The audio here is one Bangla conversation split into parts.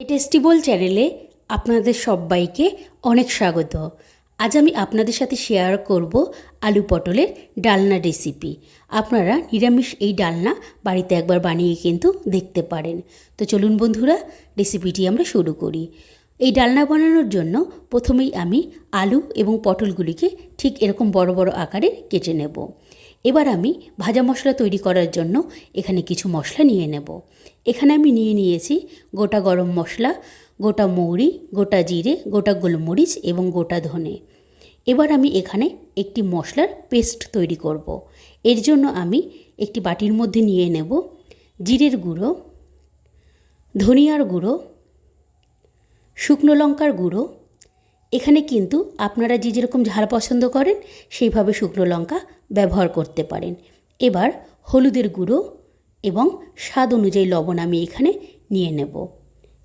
টেস্টিবল চ্যানেলে আপনাদের সবাইকে অনেক স্বাগত। আজ আমি আপনাদের সাথে শেয়ার করব আলু পটলের ডালনা রেসিপি আপনারা নিরামিষ এই ডালনা বাড়িতে একবার বানিয়ে কিন্তু দেখতে পারেন। তো চলুন বন্ধুরা রেসিপিটি আমরা শুরু করি। এই ডালনা বানানোর জন্য প্রথমেই আমি আলু এবং পটলগুলিকে ঠিক এরকম বড় বড় আকারে কেটে নেব। এবার আমি ভাজা মশলা তৈরি করার জন্য এখানে কিছু মশলা নিয়ে নেব। এখানে আমি নিয়ে নিয়েছি গোটা গরম মশলা, গোটা মৌরি, গোটা জিরে, গোটা গোলমরিচ এবং গোটা ধনে। এবার আমি এখানে একটি মশলার পেস্ট তৈরি করব। এর জন্য আমি একটি বাটির মধ্যে নিয়ে নেব জিরের গুঁড়ো, ধনিয়ার গুঁড়ো, শুকনো লঙ্কার গুঁড়ো। এখানে কিন্তু আপনারা যে যেরকম ঝাল পছন্দ করেন, সেইভাবে শুকনো লঙ্কা ব্যবহার করতে পারেন। এবার হলুদের গুঁড়ো এবং স্বাদ অনুযায়ী লবণ আমি এখানে নিয়ে নেব।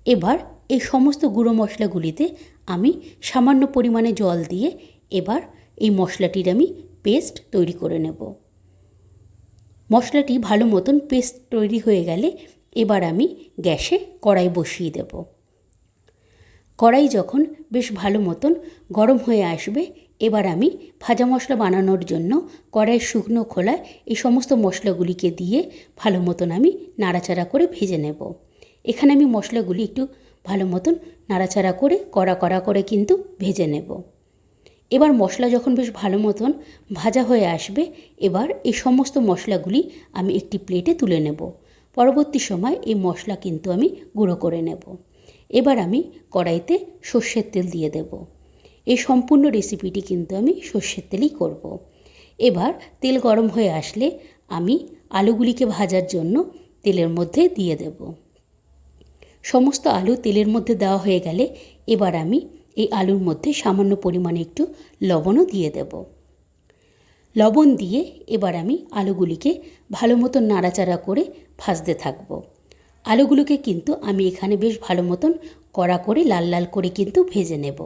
এবার এই সমস্ত গুঁড়ো মশলাগুলিতে আমি সামান্য পরিমাণে জল দিয়ে এবার এই মশলাটির আমি পেস্ট তৈরি করে নেব। মশলাটি ভালো মতন পেস্ট তৈরি হয়ে গেলে এবার আমি গ্যাসে কড়াই বসিয়ে দেবো। কড়াই যখন বেশ ভালো মতন গরম হয়ে আসবে এবার আমি ভাজা মশলা বানানোর জন্য কড়াইয়ের শুকনো খোলায় এই সমস্ত মশলাগুলিকে দিয়ে ভালো মতন আমি নাড়াচাড়া করে ভেজে নেব। এখানে আমি মশলাগুলি একটু ভালো মতন নাড়াচাড়া করে কড়া কড়া করে কিন্তু ভেজে নেব। এবার মশলা যখন বেশ ভালো মতন ভাজা হয়ে আসবে, এবার এই সমস্ত মশলাগুলি আমি একটি প্লেটে তুলে নেব। পরবর্তী সময় এই মশলা কিন্তু আমি গুঁড়ো করে নেব। এবার আমি কড়াইতে সর্ষের তেল দিয়ে দেব। এই সম্পূর্ণ রেসিপিটি কিন্তু আমি সর্ষের তেলেই করব। এবার তেল গরম হয়ে আসলে আমি আলুগুলিকে ভাজার জন্য তেলের মধ্যে দিয়ে দেব। সমস্ত আলু তেলের মধ্যে দেওয়া হয়ে গেলে এবার আমি এই আলুর মধ্যে সামান্য পরিমাণে একটু লবণও দিয়ে দেব। লবণ দিয়ে এবার আমি আলুগুলিকে ভালো মতো নাড়াচাড়া করে ভাজতে থাকব। আলুগুলোকে কিন্তু আমি এখানে বেশ ভালো মতন কড়া করে লাল লাল করে কিন্তু ভেজে নেব।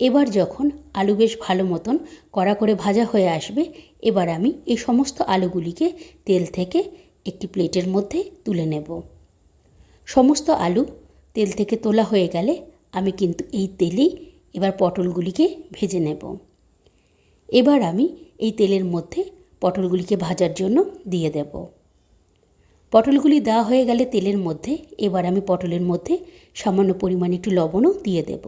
এবার যখন আলু বেশ ভালো মতন কড়া করে ভাজা হয়ে আসবে, এবার আমি এই সমস্ত আলুগুলিকে তেল থেকে একটি প্লেটের মধ্যে তুলে নেব। সমস্ত আলু তেল থেকে তোলা হয়ে গেলে আমি কিন্তু এই তেলেই এবার পটলগুলিকে ভেজে নেব। এবার আমি এই তেলের মধ্যে পটলগুলিকে ভাজার জন্য দিয়ে দেবো। পটলগুলি দেওয়া হয়ে গেলে তেলের মধ্যে এবার আমি পটলের মধ্যে সামান্য পরিমাণে একটু লবণও দিয়ে দেব।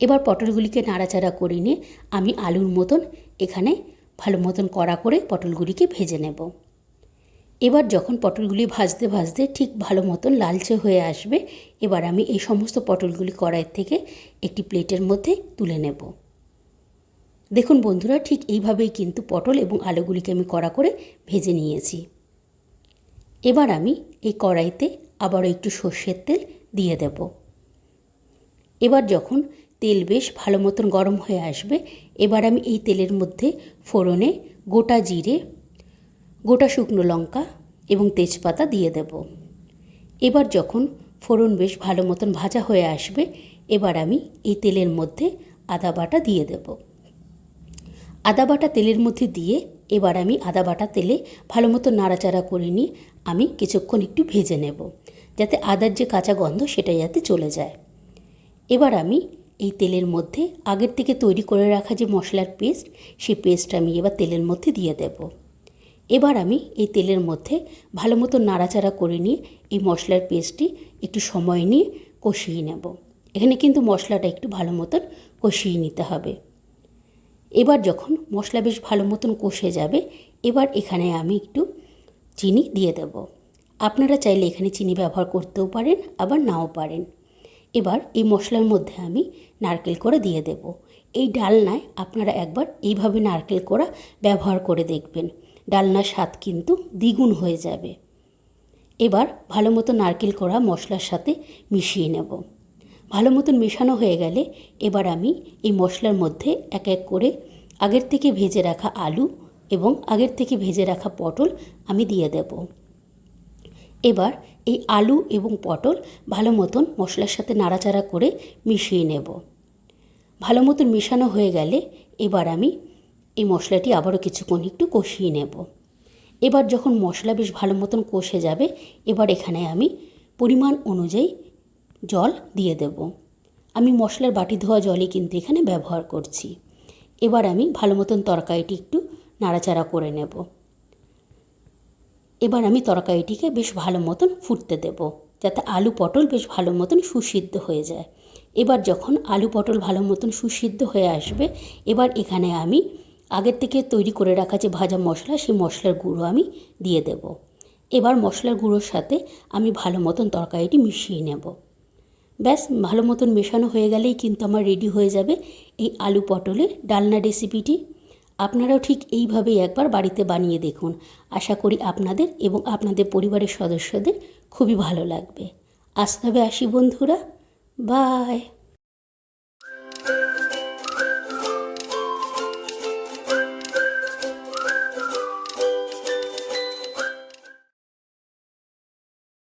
এবার পটলগুলিকে নাড়াচাড়া করে নিয়ে আমি আলুর মতন এখানে ভালো মতন কড়া করে পটলগুলিকে ভেজে নেব। এবার যখন পটলগুলি ভাজতে ভাজতে ঠিক ভালো মতন লালচে হয়ে আসবে, এবার আমি এই সমস্ত পটলগুলি কড়াইয়ের থেকে একটি প্লেটের মধ্যে তুলে নেব। দেখুন বন্ধুরা, ঠিক এইভাবেই কিন্তু পটল এবং আলুগুলিকে আমি কড়া করে ভেজে নিয়েছি। এবার আমি এই কড়াইতে আবারও একটু সর্ষের তেল দিয়ে দেব। এবার যখন তেল বেশ ভালো মতন গরম হয়ে আসবে। এবার আমি এই তেলের মধ্যে ফোড়নে গোটা জিরে, গোটা শুকনো লঙ্কা এবং তেজপাতা দিয়ে দেব। এবার যখন ফোড়ন বেশ ভালো মতন ভাজা হয়ে আসবে, এবার আমি এই তেলের মধ্যে আদা বাটা দিয়ে দেব। আদা বাটা তেলের মধ্যে দিয়ে এবার আমি আদা বাটা তেলে ভালো মতো নাড়াচাড়া করে নিয়ে আমি কিছুক্ষণ একটু ভেজে নেব, যাতে আদার যে কাঁচা গন্ধ সেটা যাতে চলে যায়। এবার আমি এই তেলের মধ্যে আগের থেকে তৈরি করে রাখা যে মশলার পেস্ট সেই পেস্ট আমি এবার তেলের মধ্যে দিয়ে দেব। এবার আমি এই তেলের মধ্যে ভালো মতো নাড়াচাড়া করে নিয়ে এই মশলার পেস্টটি একটু সময় নিয়ে কষিয়ে নেব। এখানে কিন্তু মশলাটা একটু ভালো মতন কষিয়ে নিতে হবে। এবার যখন মশলা বেশ ভালো মতন কষে যাবে, এবার এখানে আমি একটু চিনি দিয়ে দেব। আপনারা চাইলে এখানে চিনি ব্যবহার করতেও পারেন, আবার নাও পারেন। এবার এই মশলার মধ্যে আমি নারকেল করে দিয়ে দেব। এই ডালনায় আপনারা একবার এইভাবে নারকেল করা ব্যবহার করে দেখবেন। ডালনার স্বাদ কিন্তু দ্বিগুণ হয়ে যাবে। এবার ভালো মতো নারকেল করা মশলার সাথে মিশিয়ে নেব। ভালো মতন মেশানো হয়ে গেলে এবার আমি এই মশলার মধ্যে এক এক করে আগের থেকে ভেজে রাখা আলু এবং আগের থেকে ভেজে রাখা পটল আমি দিয়ে দেব। এবার এই আলু এবং পটল ভালো মতন মশলার সাথে নাড়াচাড়া করে মিশিয়ে নেব। ভালো মতন মেশানো হয়ে গেলে এবার আমি এই মশলাটি আবারও কিছুক্ষণ একটু কষিয়ে নেব। এবার যখন মশলা বেশ ভালো মতন কষে যাবে, এবার এখানে আমি পরিমাণ অনুযায়ী জল দিয়ে দেব। আমি মশলার বাটি ধোয়া জলই কিন্তু এখানে ব্যবহার করছি। এবার আমি ভালো মতন তরকারিটি একটু নাড়াচাড়া করে নেব। এবার আমি তরকারিটিকে বেশ ভালো মতন ফুটতে দেব, যাতে আলু পটল বেশ ভালো মতন সুসিদ্ধ হয়ে যায়। এবার যখন আলু পটল ভালো মতন সুসিদ্ধ হয়ে আসবে, এবার এখানে আমি আগের থেকে তৈরি করে রাখা যে ভাজা মশলা, সেই মশলার গুঁড়ো আমি দিয়ে দেব। এবার মশলার গুঁড়োর সাথে আমি ভালো মতন তরকারিটি মিশিয়ে নেব। ব্যাস, ভালো মতন মেশানো হয়ে গেলেই কিন্তু আমার রেডি হয়ে যাবে এই আলু পটলের ডালনা রেসিপিটি। আপনারাও ঠিক এইভাবেই একবার বাড়িতে বানিয়ে দেখুন। আশা করি আপনাদের এবং আপনাদের পরিবারের সদস্যদের খুবই ভালো লাগবে। আসতে হবে আসি বন্ধুরা। বাই।